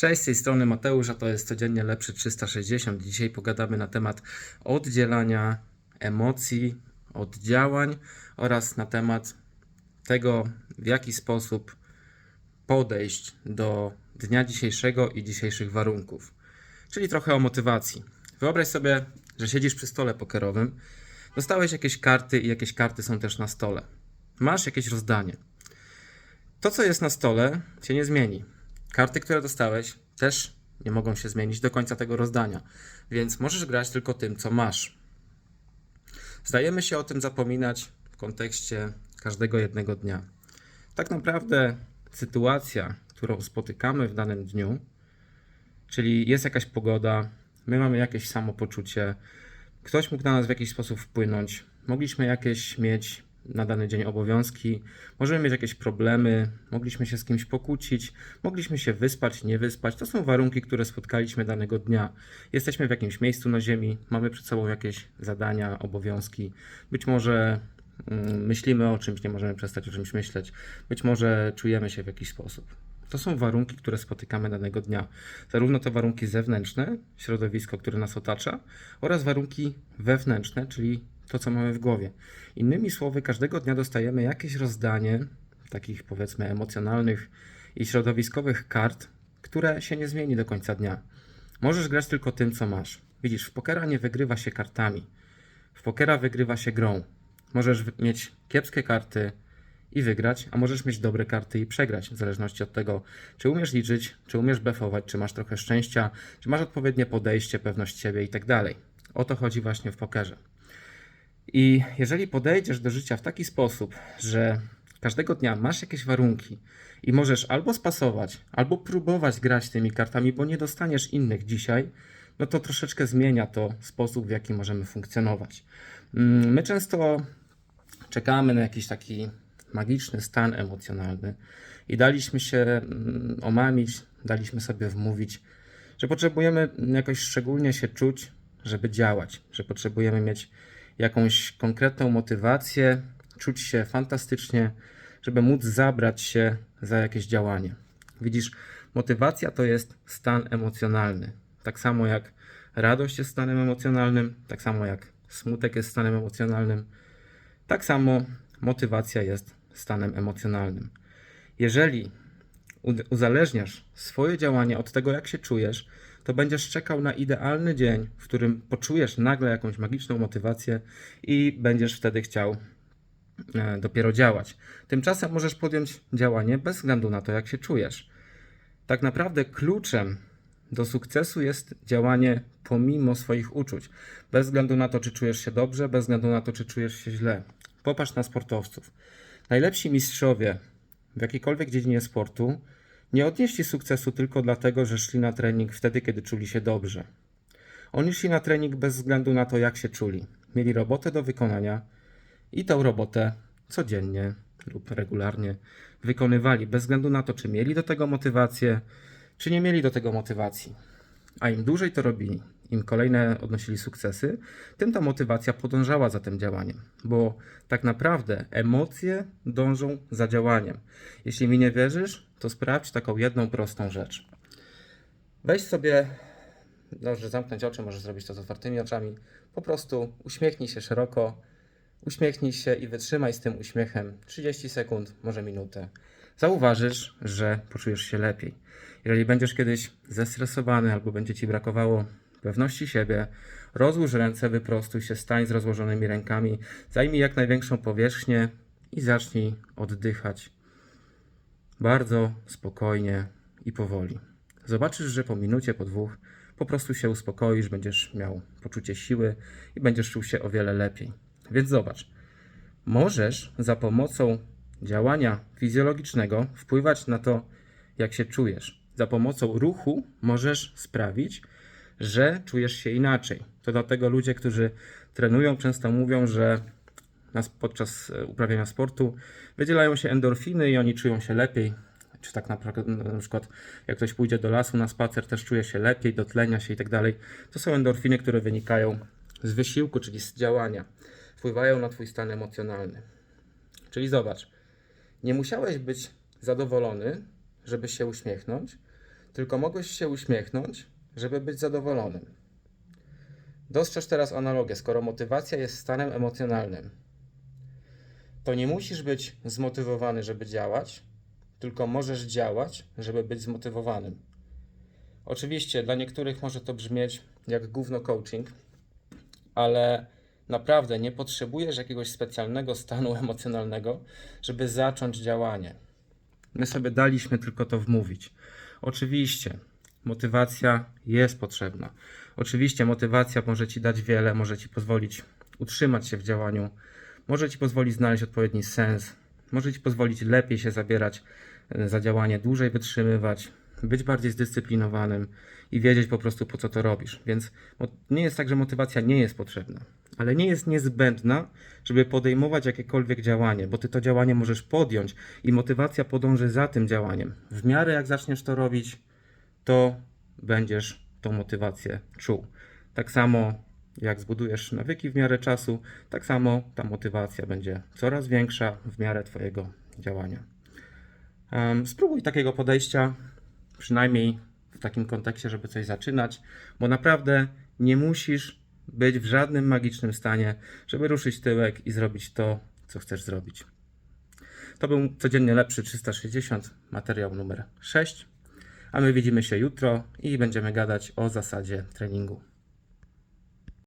Cześć, z tej strony Mateusz, a to jest codziennie lepszy 360. Dzisiaj pogadamy na temat oddzielania emocji od działań oraz na temat tego, w jaki sposób podejść do dnia dzisiejszego i dzisiejszych warunków. Czyli trochę o motywacji. Wyobraź sobie, że siedzisz przy stole pokerowym, dostałeś jakieś karty i jakieś karty są też na stole. Masz jakieś rozdanie. To, co jest na stole, się nie zmieni. Karty, które dostałeś, też nie mogą się zmienić do końca tego rozdania, więc możesz grać tylko tym, co masz. Zdajemy się o tym zapominać w kontekście każdego jednego dnia. Tak naprawdę sytuacja, którą spotykamy w danym dniu, czyli jest jakaś pogoda, my mamy jakieś samopoczucie, ktoś mógł na nas w jakiś sposób wpłynąć, mogliśmy jakieś mieć na dany dzień obowiązki, możemy mieć jakieś problemy, mogliśmy się z kimś pokłócić, mogliśmy się wyspać, nie wyspać. To są warunki, które spotkaliśmy danego dnia. Jesteśmy w jakimś miejscu na Ziemi, mamy przed sobą jakieś zadania, obowiązki. Być może mm, myślimy o czymś, nie możemy przestać o czymś myśleć. Być może czujemy się w jakiś sposób. To są warunki, które spotykamy danego dnia. Zarówno te warunki zewnętrzne, środowisko, które nas otacza, oraz warunki wewnętrzne, czyli to, co mamy w głowie. Innymi słowy, każdego dnia dostajemy jakieś rozdanie takich powiedzmy emocjonalnych i środowiskowych kart, które się nie zmieni do końca dnia. Możesz grać tylko tym, co masz. Widzisz, w pokera nie wygrywa się kartami. W pokera wygrywa się grą. Możesz mieć kiepskie karty i wygrać, a możesz mieć dobre karty i przegrać, w zależności od tego, czy umiesz liczyć, czy umiesz befować, czy masz trochę szczęścia, czy masz odpowiednie podejście, pewność siebie i tak. O to chodzi właśnie w pokerze. I jeżeli podejdziesz do życia w taki sposób, że każdego dnia masz jakieś warunki i możesz albo spasować, albo próbować grać tymi kartami, bo nie dostaniesz innych dzisiaj, no to troszeczkę zmienia to sposób, w jaki możemy funkcjonować. Mm, My często czekamy na jakiś taki magiczny stan emocjonalny i daliśmy się mm, omamić, daliśmy sobie wmówić, że potrzebujemy jakoś szczególnie się czuć, żeby działać, że potrzebujemy mieć jakąś konkretną motywację, czuć się fantastycznie, żeby móc zabrać się za jakieś działanie. Widzisz, motywacja to jest stan emocjonalny. Tak samo jak radość jest stanem emocjonalnym, tak samo jak smutek jest stanem emocjonalnym, tak samo motywacja jest stanem emocjonalnym. Jeżeli uzależniasz swoje działanie od tego, jak się czujesz, to będziesz czekał na idealny dzień, w którym poczujesz nagle jakąś magiczną motywację i będziesz wtedy chciał e, dopiero działać. Tymczasem możesz podjąć działanie bez względu na to, jak się czujesz. Tak naprawdę kluczem do sukcesu jest działanie pomimo swoich uczuć. Bez względu na to, czy czujesz się dobrze, bez względu na to, czy czujesz się źle. Popatrz na sportowców. Najlepsi mistrzowie w jakiejkolwiek dziedzinie sportu nie odnieśli sukcesu tylko dlatego, że szli na trening wtedy, kiedy czuli się dobrze. Oni szli na trening bez względu na to, jak się czuli. Mieli robotę do wykonania i tą robotę codziennie lub regularnie wykonywali, bez względu na to, czy mieli do tego motywację, czy nie mieli do tego motywacji. A im dłużej to robili, im kolejne odnosili sukcesy, tym ta motywacja podążała za tym działaniem, bo tak naprawdę emocje dążą za działaniem. Jeśli mi nie wierzysz, to sprawdź taką jedną prostą rzecz. Weź sobie, możesz zamknąć oczy, możesz zrobić to z otwartymi oczami, po prostu uśmiechnij się szeroko, uśmiechnij się i wytrzymaj z tym uśmiechem 30 sekund, może minutę. Zauważysz, że poczujesz się lepiej. Jeżeli będziesz kiedyś zestresowany albo będzie ci brakowało pewności siebie, rozłóż ręce, wyprostuj się, stań z rozłożonymi rękami, zajmij jak największą powierzchnię i zacznij oddychać bardzo spokojnie i powoli. Zobaczysz, że po minucie, po dwóch po prostu się uspokoisz, będziesz miał poczucie siły i będziesz czuł się o wiele lepiej. Więc zobacz, możesz za pomocą działania fizjologicznego wpływać na to, jak się czujesz. Za pomocą ruchu możesz sprawić, że czujesz się inaczej. To dlatego ludzie, którzy trenują, często mówią, że podczas e, uprawiania sportu wydzielają się endorfiny i oni czują się lepiej. Czy tak naprawdę, na przykład, jak ktoś pójdzie do lasu na spacer, też czuje się lepiej, dotlenia się i tak dalej. To są endorfiny, które wynikają z wysiłku, czyli z działania. Wpływają na Twój stan emocjonalny. Czyli zobacz, nie musiałeś być zadowolony, żeby się uśmiechnąć, tylko mogłeś się uśmiechnąć, żeby być zadowolonym. Dostrzeż teraz analogię. Skoro motywacja jest stanem emocjonalnym, to nie musisz być zmotywowany, żeby działać, tylko możesz działać, żeby być zmotywowanym. Oczywiście dla niektórych może to brzmieć jak gówno coaching, ale naprawdę nie potrzebujesz jakiegoś specjalnego stanu emocjonalnego, żeby zacząć działanie. My sobie daliśmy tylko to wmówić. Oczywiście motywacja jest potrzebna. Oczywiście motywacja może ci dać wiele, może ci pozwolić utrzymać się w działaniu, może ci pozwolić znaleźć odpowiedni sens, może ci pozwolić lepiej się zabierać e, za działanie, dłużej wytrzymywać, być bardziej zdyscyplinowanym i wiedzieć po prostu po co to robisz. Więc nie jest tak, że motywacja nie jest potrzebna, ale nie jest niezbędna, żeby podejmować jakiekolwiek działanie, bo ty to działanie możesz podjąć i motywacja podąży za tym działaniem. W miarę jak zaczniesz to robić, to będziesz tą motywację czuł. Tak samo jak zbudujesz nawyki w miarę czasu, tak samo ta motywacja będzie coraz większa w miarę Twojego działania. Spróbuj takiego podejścia, przynajmniej w takim kontekście, żeby coś zaczynać, bo naprawdę nie musisz być w żadnym magicznym stanie, żeby ruszyć tyłek i zrobić to, co chcesz zrobić. To był codziennie lepszy 360, materiał numer 6. A my widzimy się jutro i będziemy gadać o zasadzie treningu.